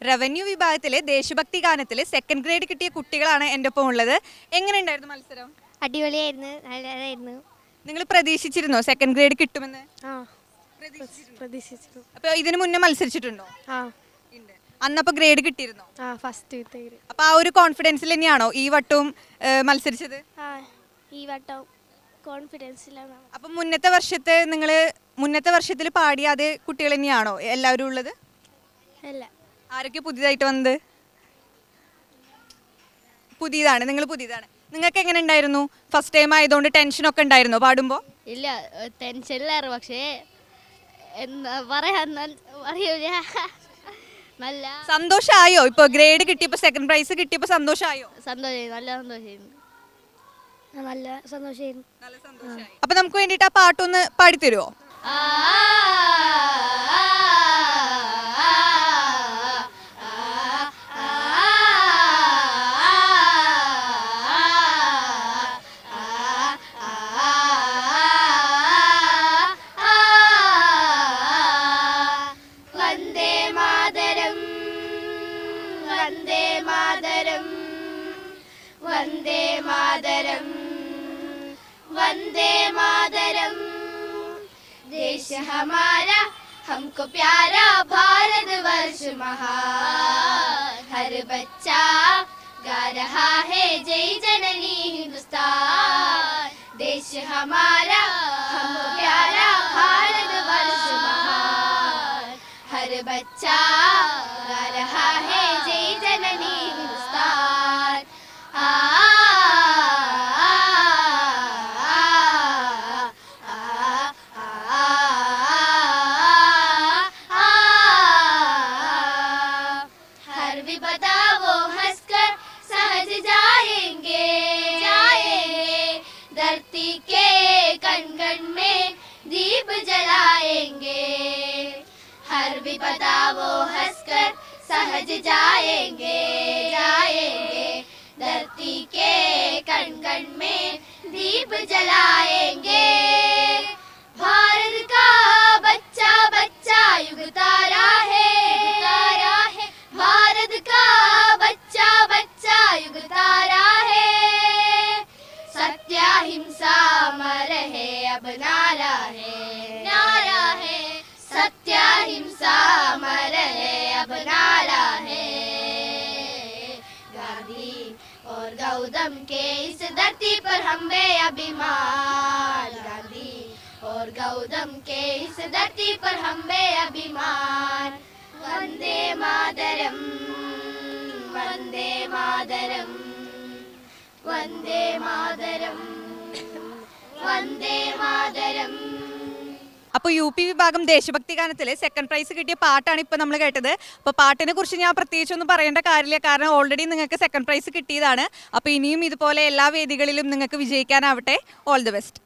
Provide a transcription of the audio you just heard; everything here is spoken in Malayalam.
റവന്യൂ വിഭാഗത്തിലെ ദേശഭക്തി ഗാനത്തിൽ സെക്കൻഡ് ഗ്രേഡ് കിട്ടിയ കുട്ടികളാണ് എന്റെ ഒപ്പം ഉള്ളത്. എങ്ങനെയുണ്ടായിരുന്നു മത്സരം? അടിപൊളിയായിരുന്നു നല്ലതായിരുന്നു. നിങ്ങൾ പ്രതീക്ഷിച്ചിരുന്നോ സെക്കൻഡ് ഗ്രേഡ് കിട്ടുമെന്ന്? ആ പ്രതീക്ഷിച്ചു അപ്പോൾ ഇതിനു മുന്നേ മത്സരിച്ചിട്ടുണ്ടോ? അന്നപ്പോ ഗ്രേഡ് കിട്ടിയിരുന്നോ? ഫസ്റ്റ് അപ്പൊ ആ ഒരു കോൺഫിഡൻസിൽ തന്നെയാണോ ഈ വട്ടവും മത്സരിച്ചത്? ഈ വട്ടം കോൺഫിഡൻസിലാണ് അപ്പം മുന്നത്തെ വർഷത്തെ നിങ്ങൾ മുന്നത്തെ വർഷത്തിൽ പാടിയ അതേ കുട്ടികൾ തന്നെയാണോ എല്ലാവരും ഉള്ളത്? അല്ല. ആരൊക്കെ പുതിയതായിട്ട് വന്നത്? പുതിയതാണ് നിങ്ങൾ പുതിയതാണ്. നിങ്ങൾക്ക് എങ്ങനെ ഉണ്ടായിരുന്നു? ഫസ്റ്റ് ടൈം ആയതുകൊണ്ട് ടെൻഷൻ ഒക്കെ ഉണ്ടായിരുന്നോ പാടുമ്പോൾ ഇല്ല ടെൻഷൻ ഇല്ലായിരുന്നു പക്ഷേ എന്താ പറയാ അറിയൂല. നല്ല സന്തോഷമായോ ഇപ്പോൾ ഗ്രേഡ് കിട്ടിയപ്പോൾ സെക്കൻഡ് പ്രൈസ് കിട്ടിയപ്പോൾ സന്തോഷമായോ സന്തോഷം നല്ല സന്തോഷമായിരുന്നു നല്ല സന്തോഷമായിരുന്നു നല്ല സന്തോഷമായി അപ്പം നമുക്ക് വേണ്ടിട്ട് ആ പാട്ടൊന്ന് പാടിത്തരുമോ വന്ദേ വന്ദേ മാതരം വന്ദേ മാതരം वंदे मातरम देश हमारा हमको प्यारा भारत वर्ष महान हर बच्चा गा रहा है जय जननी हिंदुस्तान बच्चा गा रहा है जय जननी। विपदा वो हंसकर सहज जाएँगे जाएँगे। धरती के कण कण में दीप जलाएँगे। भारत का बच्चा बच्चा युग तारा है। तारा है। भारत का बच्चा बच्चा युग तारा है। सत्य हिंसा मर है, अब नारा सत्य हिंसा मर है, अब नारा है। गांधी और गौतम के इस धरती पर हम बेअभिमान गांधी और गौतम के इस धरती पर हम बेअभिमान वंदे मातरम वंदे मातरम वंदे मातरम वंदे मातरम। അപ്പോൾ യു പി വിഭാഗം ദേശഭക്തി ഗാനത്തിൽ സെക്കൻഡ് പ്രൈസ് കിട്ടിയ പാട്ടാണ് ഇപ്പോൾ നമ്മൾ കേട്ടത്. അപ്പോൾ പാട്ടിനെ കുറിച്ച് ഞാൻ പ്രത്യേകിച്ചൊന്നും പറയേണ്ട കാര്യമില്ല. കാരണം ഓൾറെഡി നിങ്ങൾക്ക് സെക്കൻഡ് പ്രൈസ് കിട്ടിയതാണ്. അപ്പോൾ ഇനിയും ഇതുപോലെ എല്ലാ വേദികളിലും നിങ്ങൾക്ക് വിജയിക്കാനാവട്ടെ. All the best